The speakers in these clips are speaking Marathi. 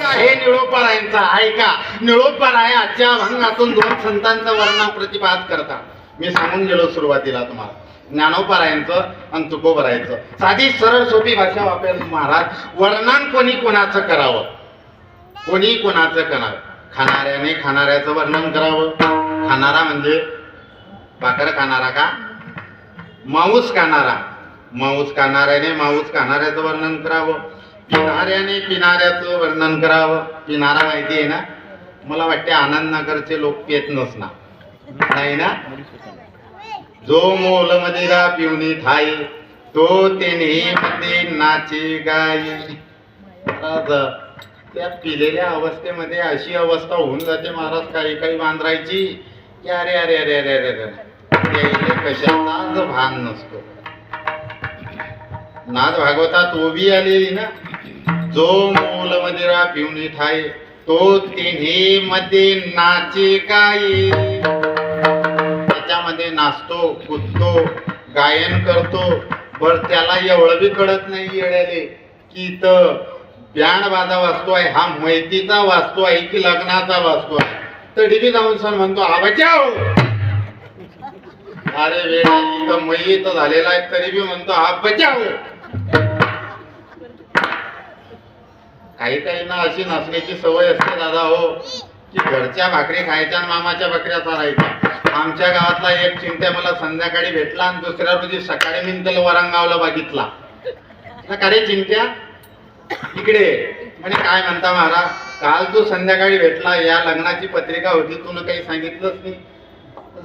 हे निळोपरायांचा ऐका निळोपराय आजच्या अभंगातून दोन संतांचं वर्णन प्रतिपाद करता मी सांगून गेलो सुरुवातीला तुम्हाला. ज्ञानोपरायांचं आणि तुकोबरायचं. साधी सरळ सोपी भाषा वापरेल महाराज. वर्णन कोणी कोणाचं करावं? कोणी कोणाचं करावं? खाणाऱ्याने खाणाऱ्याचं वर्णन करावं. खाणारा म्हणजे भाकर खाणारा का? मांस खाणारा. मांस खाणाऱ्याने मांस खाणाऱ्याचं वर्णन करावं. पिणाऱ्याने पिणाऱ्याचं वर्णन करावं पिणारा माहिती आहे ना? मला वाटते आनंदनगरचे लोक पेत नसणार. नाही ना? जो मोल मदिरा पिवणी ठाई तो तेने मध्ये नाचे गाई त्या पिलेल्या अवस्थेमध्ये अशी अवस्था होऊन जाते महाराज काही काही बांधरायची. की अरे अरे अरे अरे अरे अरे त्याइले कशाचाच भान नसतो. नाद भागवतात ओबी आलेली ना? जो मूल मदिरा पिवणी ठाई तो तिन्ही मध्ये नाचे गाई त्याच्यामध्ये नाचतो कुदतो गायन करतो बर त्याला एवढं बी कळत नाही येड्याले की इथं ब्याण बाजा वाचतो आहे हा मैतीचा वाचतो आहे की लग्नाचा वाचतो आहे? तरी बी जाऊन सण म्हणतो हा बचाव! अरे वेळ इथं मैत झालेला आहे तरी बी म्हणतो हा बचाव! काही काहींना अशी नाचण्याची सवय असते दादा हो की घरच्या भाकरी खायच्या आणि मामाच्या बकऱ्या चालायच्या. आमच्या गावातला एक चिंत्या मला संध्याकाळी भेटला आणि दुसऱ्या रोजी सकाळी मी त्याला वरंगावला बघितला. अरे चिंत्या इकडे म्हणे काय म्हणता महाराज काल तू संध्याकाळी भेटला या लग्नाची पत्रिका होती तू काही सांगितलंच नाही.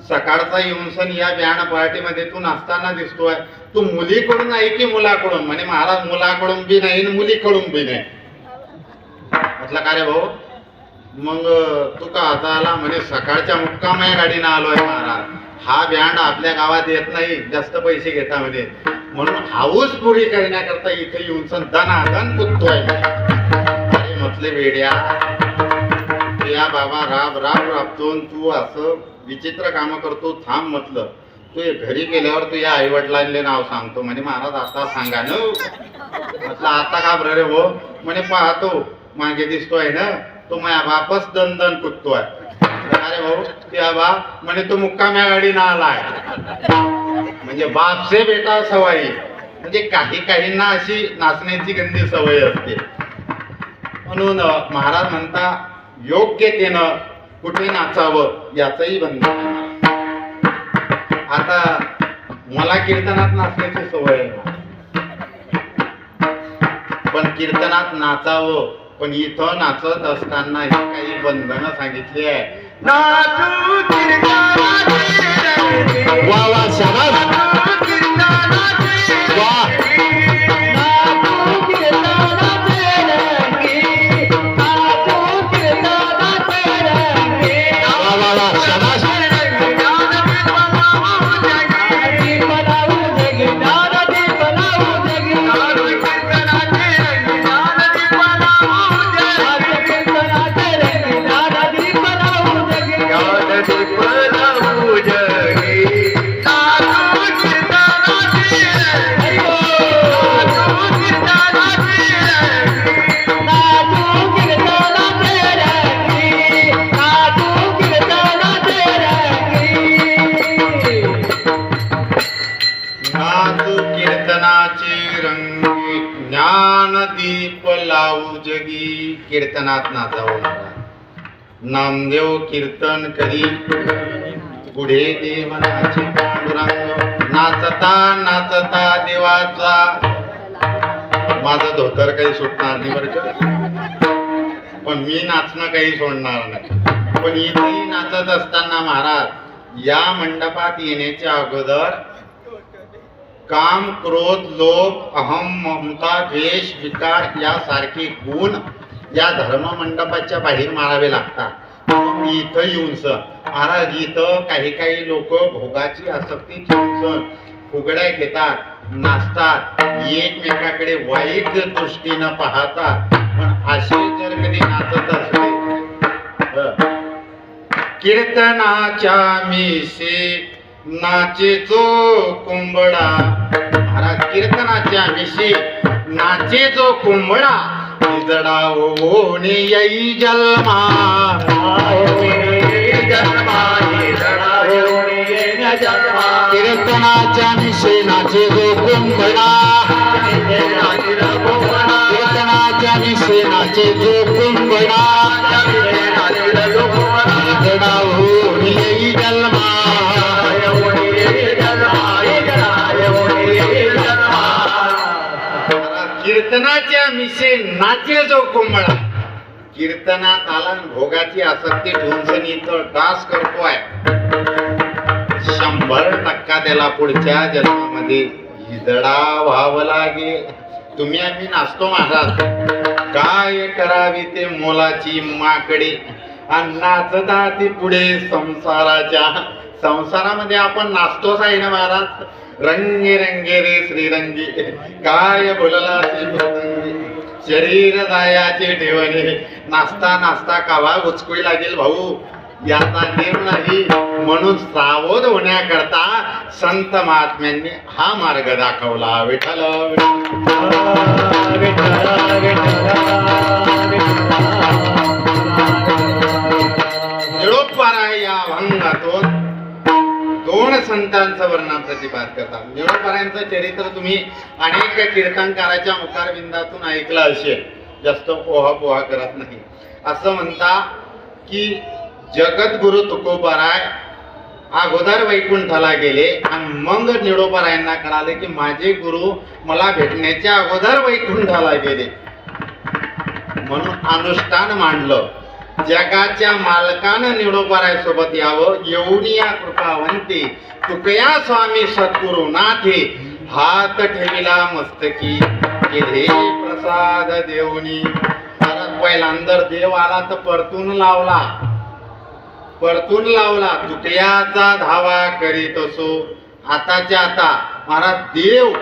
सकाळचा येऊन सण या बियाणं पार्टीमध्ये तू नाचताना दिसतोय. तू मुलीकडून आहे की मुलाकडून? म्हणे महाराज मुलाकडून बी नाही आणि मुलीकडून बी नाही. म्हटलं का रे भाऊ? मग तू का आता आला? म्हणजे सकाळच्या मुक्काम या गाडीनं आहे महाराज. हा ब्यांड आपल्या गावात येत नाही जास्त पैसे घेता म्हणे. म्हणून हाऊस पुरी करण्याकरता इथे येऊन सण दनादन कुदतोय अरे म्हटले वेड्या या बाबा राब राब राबतून तू असं विचित्र काम करतो थांब म्हटलं. तू घरी गेल्यावर तू या आईवडिलांले नाव सांगतो. म्हणे महाराज आता सांगा न. म्हटलं आता का बरं रे भाऊ? म्हणे पाहतो. मागे दिसतोय ना तो माझ्या बापच दन कुदतोय अरे भाऊ त्या बा म्हणे तो मुक्काम्या गाडीनं आलाय. म्हणजे बाप से बेटा सवाई म्हणजे काही काहींना अशी नाचण्याची गंदी सवय असते. म्हणून महाराज म्हणता योग्यतेनं कुठे नाचावं याचही बंद आता मला कीर्तनात नाचण्याची सवय आहे. पण कीर्तनात नाचावं पण इथं नाचत असताना ही काही बंधनं सांगितली आहे. वा वा शाबास. ज्ञान दीप लावू जगी. कीर्तनात नाचावं महाराज. नामदेव कीर्तन करी. पुढे देवनाचे पांडुरंग. नाचता नाचता देवाचा. माझा धोतर काही सुटणार नाही बरं का? पण मी नाचणं काही सोडणार नाही. पण इथे नाचत असताना महाराज या मंडपात येण्याच्या अगोदर काम क्रोध लोभ अहम ममता द्वेष विकार यासारखे गुण या धर्म मंडपाच्या बाहेर मारावे लागतात. मी इथं येऊन सर महाराज इथं काही काही लोक भोगाची आसक्ती ठेवून सर फुगड्या घेतात नाचतात एकमेकाकडे वाईट दृष्टीनं पाहतात. पण असे जर कधी नाचत असले कीर्तनाच्या मिशी नाचेचो कुंबडा महाराज कीर्तनाच्या विषयी नाचेचो कुंबडा जडा ओने यई जन्मा कीर्तनाच्या निशेनाचे जो कुंभणा कीर्तनाच्या निशेनाचे जो कुंबडा. कीर्तनाच्या मिसे नाचे जो कोंबळा. कीर्तनात आला भोगाची आसक्ती ठेवून इथं डास करतोय. शंभर टक्का त्याला पुढच्या जन्मामध्ये हिदडा व्हावं लागेल. तुम्ही आम्ही नाचतो महाराज. काय करावी ते मोलाची माकडे. आणि नाचता ती पुढे संसाराच्या. संसारामध्ये आपण नाचतोच आहे ना महाराज. रंगे रंगे रे श्रीरंगी काय बोलला श्रीरंगी शरीर जायाचे ठेवणे. नाचता नाचता कावा उचकू लागेल भाऊ? याचा नेम नाही. म्हणून सावध होण्याकरता संत महात्म्यांनी हा मार्ग दाखवला. विठ्ठल निळोपारा संतांचं वर्णन प्रतिपाद करतात. निळोपारांचं चरित्र तुम्ही अनेक कीर्तनकाराच्या मुखारबिंदातून ऐकलं असेल. जास्त पोहा पोहा करत नाही. असं म्हणता की जगद्गुरु तुकोबाराय अगोदर वैकुंठाला गेले आणि मग निळोबारायांना कळाले की माझे गुरु मला भेटण्याच्या अगोदर वैकुंठाला गेले. म्हणून अनुष्ठान मांडलं. जगाच्या मालकानं निळोबाराय सोबत यावं एवढी या कृपावंती. तुकया स्वामी सद्गुरु नाथे हात ठेविला मस्तकी हे प्रसाद देवनी परत पहिल्यांदर देव आला तर परतून लावला. परतून लावला. तुकयाचा धावा करीत असो. आताच्या आता. महाराज देव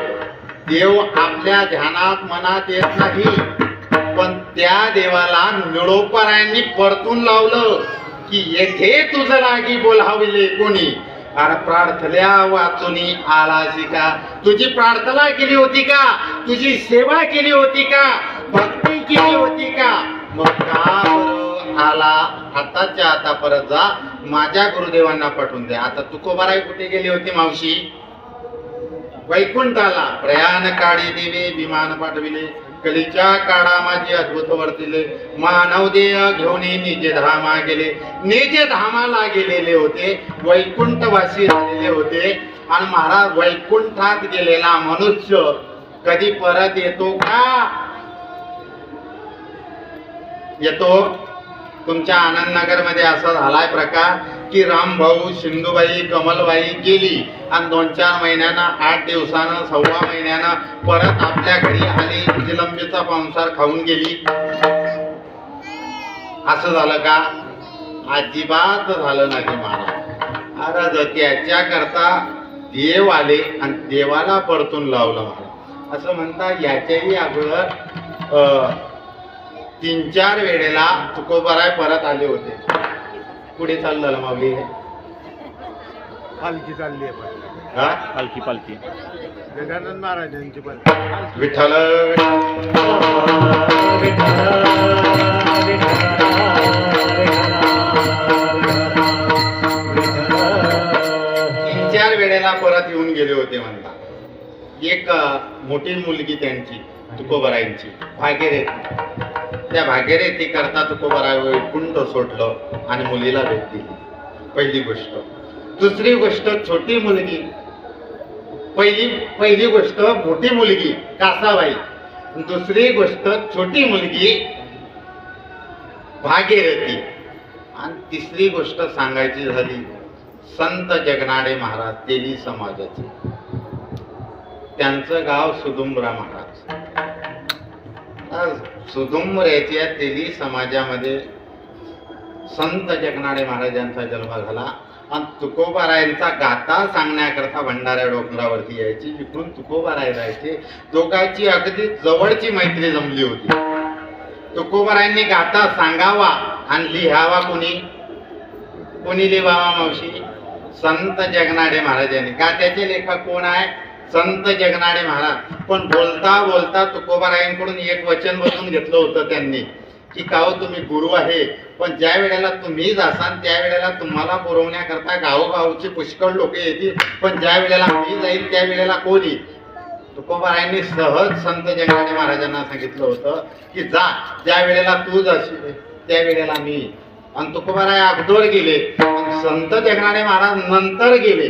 देव आपल्या ध्यानात मनात येत नाही. पण त्या देवाला निळोपरायांनी परतून लावलं की येथे तुझं रागी बोलाविले कोणी? अरे प्रार्थल्या वाचून आला का तुझी प्रार्थना केली होती का? तुझी सेवा केली होती का? भक्ती केली होती का? मग का आला? आताच्या आता परत जा. माझ्या गुरुदेवांना पाठवून दे. आता तुकोबाराय कुठे गेली होती मावशी? वैकुंठाला. प्रयाण काळी देवे विमान पाठविले. कलीच्या काळा माझी अद्भुत वर्तिले. मानव देय घेऊन निजे धामा गेले. निजे धामाला गेलेले होते वैकुंठवासी झालेले होते. आणि महाराज वैकुंठात गेलेला मनुष्य कधी परत येतो का? येतो. तुमच्या आनंदनगरमध्ये असा झालाय प्रकार की रामभाऊ सिंधुबाई कमलबाई गेली आणि दोन चार महिन्यानं आठ दिवसानं सव्वा महिन्यानं परत आपल्या घरी आली. जिलंबीचा पांसार खाऊन गेली. असं झालं का? अजिबात झालं नाही महाराज अरे त्याच्या करता देव आले आणि देवाला परतून लावलं महाराज असं म्हणता याच्याही अगोदर तीन चार वेळेला तुकोबराय परत आले होते. पुढे चाललं माऊली हे? पालखी चालली आहे पण. हा? पालखी पालखी. गजानन महाराजांची पालखी विठ्ठल तीन चार वेळेला परत येऊन गेले होते म्हणता. एक अं, मोठी मुलगी त्यांची तुकोबरायांची. भागीरथी त्या भागीरथी करता तुकोबराय वैकुंठ सोडलं आणि मुलीला भेट दिली. पहिली गोष्ट. दुसरी गोष्ट छोटी मुलगी. पहिली पहिली गोष्ट मोठी मुलगी कासाबाई. दुसरी गोष्ट छोटी मुलगी भागीरथी. आणि तिसरी गोष्ट सांगायची झाली संत जगनाडे महाराज तेली समाजाचे. त्यांचं गाव सुदुंबरा महाराज. आज सुदुंबऱ्याच्या तेली समाजामध्ये संत जगनाडे महाराजांचा जन्म झाला. आणि तुकोबारायांचा गाथा सांगण्याकरता भंडाऱ्या डोंगरावरती यायची. जिकडून तुकोबाराय जायचे. दोघांची अगदी जवळची मैत्री जमली होती. तुकोबारायांनी गाथा सांगावा आणि लिहावा कोणी? कोणी लिहावा मावशी? संत जगनाडे महाराजांनी गात्याचे लेखक कोण आहे? संत जगनाडे महाराज. पण बोलता बोलता तुकोबारायांकडून एक वचन बसून घेतलं होतं त्यांनी. की का हो तुम्ही गुरु आहे. पण ज्या वेळेला तुम्हीच असाल त्या वेळेला तुम्हाला पुरवण्याकरता गावोगावचे पुष्कळ लोक येतील. पण ज्या वेळेला मी जाईल त्या वेळेला कोण येईल? तुकोबारायांनी सहज संत जगनाडे महाराजांना सांगितलं होतं की जा ज्या वेळेला तू जाशील त्या वेळेला मी आणि तुकोबाराय अगोदर गेले संत जगनाडे महाराज नंतर गेले.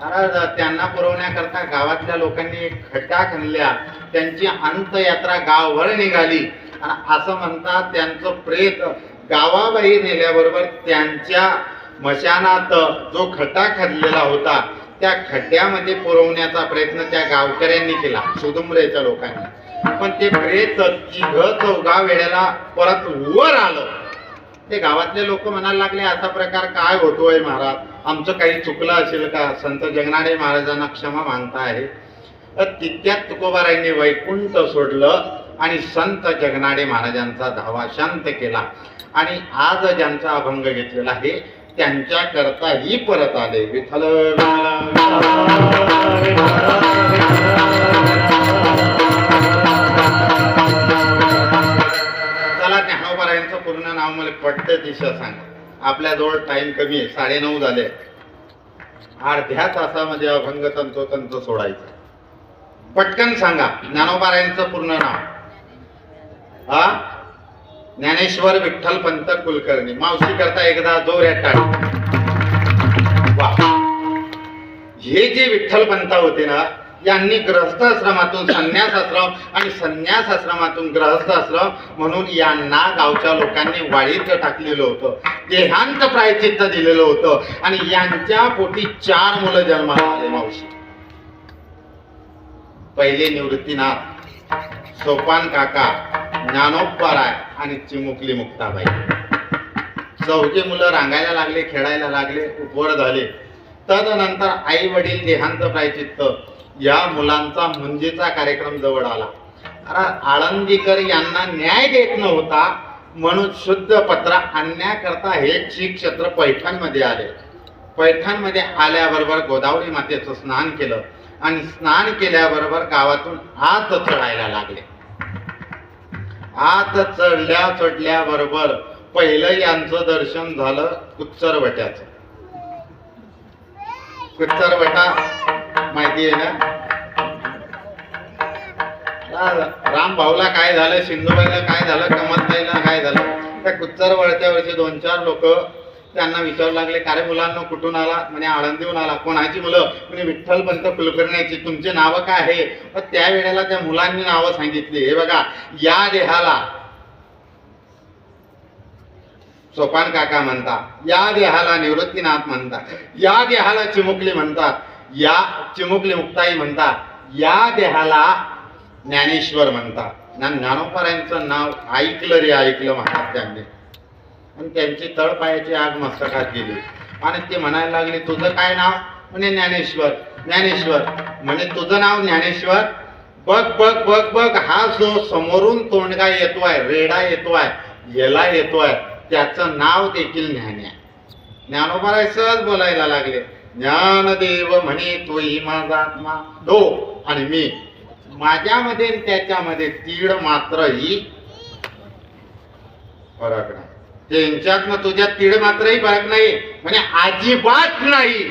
महाराज त्यांना पुरवण्याकरता गावातल्या लोकांनी एक खड्डा खणल्या. त्यांची अंतयात्रा गावभर निघाली. आणि असं म्हणतात त्यांचं प्रेत गावाबाहेर नेल्याबरोबर त्यांच्या मशानात जो खड्डा खाल्लेला होता त्या खड्ड्यामध्ये पुरवण्याचा प्रयत्न त्या गावकऱ्यांनी केला सुदुंबरेच्या लोकांनी. पण ते प्रेत तिघ चौघा वेळेला परत वर आलं. ते गावातले लोक म्हणायला लागले असा प्रकार काय होतोय महाराज? आमचं काही चुकलं असेल का? संत जगनाडे महाराजांना क्षमा मागता आहे तर तितक्यात तुकोबारांनी वैकुंठ सोडलं. आणि संत जगनाडे महाराजांचा धावा शांत केला. आणि आज ज्यांचा अभंग घेतलेला आहे त्यांच्या करताही परत आले. विठ्ठल चला ज्ञानोबारायांचं पूर्ण नाव मला पटतं दिशा सांगा. आपल्याजवळ टाइम कमी आहे साडेनऊ झाले. अर्ध्या तासामध्ये अभंग तंतोतंत सोडायचं. पटकन सांगा ज्ञानोबारायांचं पूर्ण नाव. हा? ज्ञानेश्वर विठ्ठल पंत कुलकर्णी. मावशी करता एकदा जोऱ्यात टाळी. वा. हे जे विठ्ठल पंत होते ना यांनी ग्रहश्रमातून संन्यास आश्रम आणि संन्यासाश्रमातून ग्रहस्थाश्रम म्हणून यांना गावच्या लोकांनी वाळीत टाकलेलं होतं. देहांत प्रायचित्त दिलेलं होतं. आणि यांच्या पोटी चार मुलं जन्माला आले मावशी. पहिले निवृत्तीनाथ सोपान काका ज्ञानोपराय आणि चिमुकली मुक्ताबाई. चौघे मुलं रांगायला लागले खेळायला लागले उपवर झाले. तदनंतर आई वडील देहांत प्रायचित्त या मुलांचा मुंजीचा कार्यक्रम जवळ आला. कारण आळंदीकर यांना न्याय देत नव्हता म्हणून शुद्ध पत्र आणण्याकरता हे श्री क्षेत्र पैठणमध्ये आले. पैठणमध्ये आल्याबरोबर गोदावरी मातेचं स्नान केलं आणि स्नान केल्याबरोबर गावातून आत चढायला लागले. आत चढल्या चढल्या बरोबर पहिलं यांचं दर्शन झालं कुच्चरवट्याच. कुच्चरवटा माहिती आहे ना? राम भाऊला काय झालं सिंधुबाईला काय झालं कमलताईला काय झालं? त्या कुच्चरवळच्या वर्षी दोन चार लोक त्यांना विचारू लागले का रे मुलांना कुठून आला? म्हणजे आळंदीहून आला. कोणाची मुलं? म्हणजे विठ्ठलपंत कुलकर्ण्याची तुमचे नावं काय आहे? मग त्यावेळेला त्या मुलांनी नावं सांगितली. हे बघा या देहाला सोपान काका म्हणतात या देहाला निवृत्तीनाथ म्हणतात या देहाला चिमुकली म्हणतात या चिमुकली मुक्ताई म्हणतात या देहाला ज्ञानेश्वर म्हणतात. ज्ञानोपरांचं नाव ऐकलं रे ऐकलं महाराज त्यांनी. आणि त्यांची तळपायाची आग मस्तकात गेली. आणि ते म्हणायला लागले तुझं काय नाव? म्हणे ज्ञानेश्वर. ज्ञानेश्वर. म्हणे तुझं नाव ज्ञानेश्वर? बघ बघ बघ बघ हा जो समोरून तोंडगा येतोय रेडा येतोय येतो येतोय त्याचं नाव देखील ज्ञान्या ज्ञानोबाराय सहज बोलायला लागले ज्ञानदेव म्हणे तोही माझा आत्मा. हो आणि मी. माझ्यामध्ये त्याच्यामध्ये तीड मात्र ही फरक नाही. त्यांच्यात मग तुझ्यात तीड मात्रही फरक नाही म्हणजे अजिबात नाही.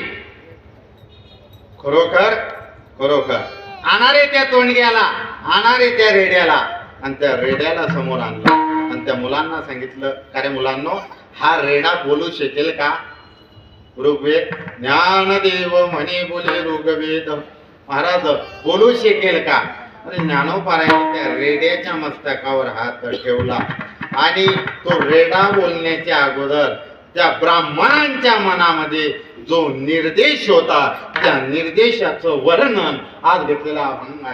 खरोखर? खरोखर. आणणारे त्या तोंडग्याला आणणारे त्या रेड्याला. आणि त्या रेड्याला समोर आणलं. आणि त्या मुलांना सांगितलं का रे मुलांनो हा रेडा बोलू शकेल का? ऋग्वेद ज्ञानदेव म्हणे बोले ऋग्वेद. महाराज बोलू शकेल का? आणि ज्ञानोपारायने त्या रेड्याच्या मस्तकावर हात ठेवला. आणि तो रेडा बोलण्याच्या अगोदर त्या ब्राह्मणांच्या मनामध्ये जो निर्देश होता त्या निर्देशाचं वर्णन आज घेतलेला अभंग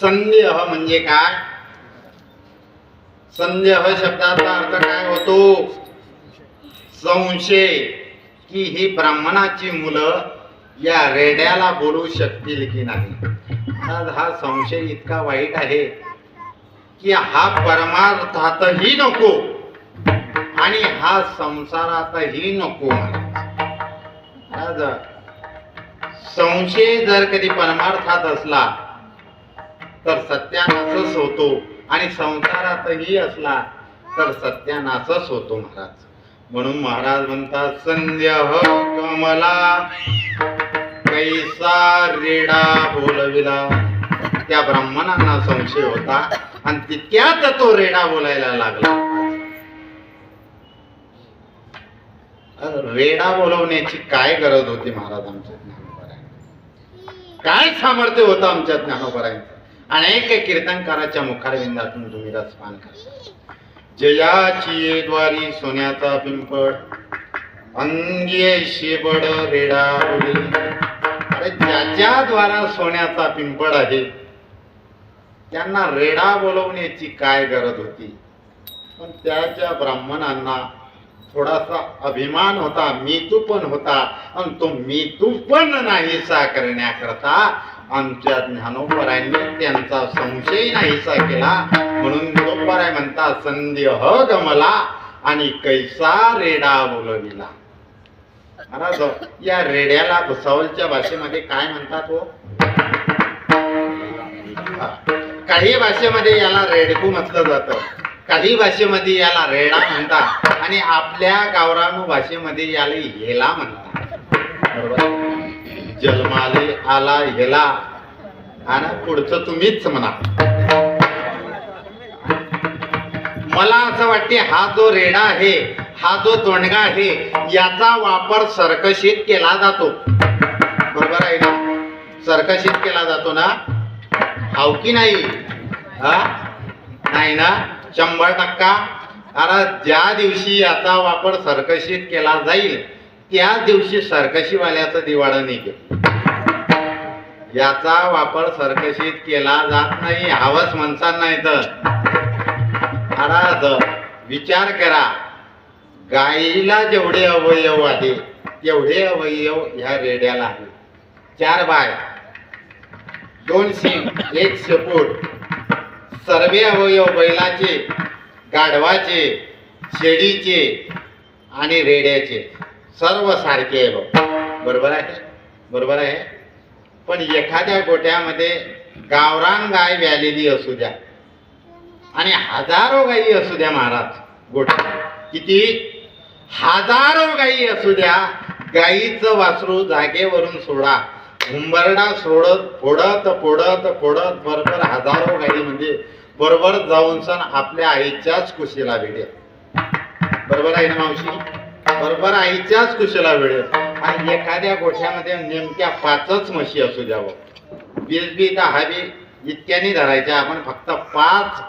संदेह म्हणजे काय? संदेह शब्दाचा अर्थ काय होतो? संशय. की ही ब्राह्मणाची मुलं या रेड्याला बोलू शकतील की नाही? हा संशय इतका वाईट आहे की हा परमार्थातही नको आणि हा संसारातही नको आज संशय जर कधी परमार्थात असला तर सत्यानाशच होतो. आणि संसारातही असला तर सत्यानाशच होतो महाराज. म्हणून महाराज म्हणतात संध्याह कमला कैसा रेडा बोलविला. त्या ब्राह्मणांना संशय होता आणि तितक्यात तो रेडा बोलायला लागला. रेडा बोलवण्याची काय गरज होती महाराज आमच्या ज्ञानोपरायण काय सामर्थ्य होतं आमच्या ज्ञानोबरायांचं अनेक कीर्तनकाराच्या मुखारविंदातून तुम्ही रसपान करता. जयाची द्वारी सोन्याचा पिंपळ अंगे शेबड रेडा अरे ज्याच्या द्वारा सोन्याचा पिंपळ आहे त्यांना रेडा बोलवण्याची काय गरज होती? पण त्याच्या ब्राह्मणांना थोडासा अभिमान होता मी तू पण होता आणि तो मी तू पण नाहीसा करण्याकरता आमच्या ज्ञानोपरायने त्यांचा संशय नाहीसा केला. म्हणून ज्ञानोबराय म्हणतात संदेह गमला आणि कैसा रेडा बोलविला महाराज या रेड्याला भुसावलच्या भाषेमध्ये काय म्हणतात हो? काही भाषेमध्ये याला रेडकू म्हटलं जातं. काही भाषेमध्ये याला रेडा म्हणतात आणि आपल्या गावरानू भाषेमध्ये याला हेला म्हणतात. बरोबर? जन्माले आला हेला आणि पुढचं तुम्हीच म्हणा. मला असं वाटते हा जो रेडा आहे हा जो तोंडगा आहे याचा वापर सर्कशीत केला जातो. बरोबर आहे ना? सर्कशीत केला जातो ना? हाव की नाही? हा? नाही ना? शंभर टक्का. अरे ज्या दिवशी याचा वापर सर्कशीत केला जाईल त्या दिवशी सर्कशीवाल्याचं दिवाळं निघेल. याचा वापर सर्कशीत केला जात नाही हवस म्हणसान नाही तर. विचार करा गाईला जेवढे अवयव आहे तेवढे अवयव ह्या रेड्याला आहे चार बाय. दोन सिंग एक शेपूट. सर्वे अवयव बैलाचे गाढवाचे शेळीचे आणि रेड्याचे. सर्व सारखे आहे बघ बरोबर आहे? बरोबर आहे? पण एखाद्या गोट्यामध्ये गावरान गाय व्यालेली असू द्या आणि हजारो गायी असू द्या महाराज गोठ्या किती? हजारो गायी असू द्या. गायीचं वासरू जागेवरून सोडा. हुंबरडा सोडत फोडत फोडत फोडत बरोबर हजारो गायी म्हणजे बरोबर जाऊन सण आपल्या आईच्याच कुशीला भेटेल. बरोबर आहे ना मावशी? बरोबर आईच्याच कुशला वेळेत आणि एखाद्या गोठ्यामध्ये नेमक्या पाचच म्हशी असू द्यावं. वीस बी तर हवी इतक्यानी धरायच्या आपण फक्त पाच.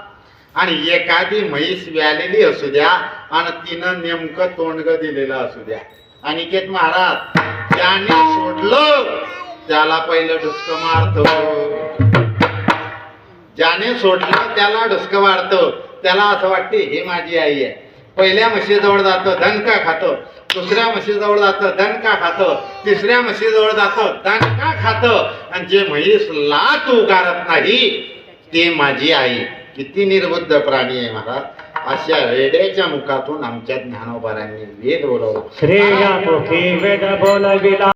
आणि एखादी म्हैस व्यालेली असू द्या आणि तिनं नेमकं तोंडग दिलेलं असू द्या. अनिकेत महाराज ज्याने सोडलं त्याला पहिलं डुसक मारतो. ज्याने सोडलं त्याला डुसक मारतो. त्याला असं वाटते हे माझी आई आहे. पहिल्या म्हशीजवळ जातं दणका खातं? दुसऱ्या म्हशीजवळ जातं दणका खातं? तिसऱ्या म्हशीजवळ जातं दणका खातं? आणि जे म्हैस लात उगारत नाही ते माझी आई. किती निर्बुद्ध प्राणी आहे महाराज. अशा रेड्याच्या मुखातून आमच्या ज्ञानोबारांनी वेद बोलवला. श्रेया वेद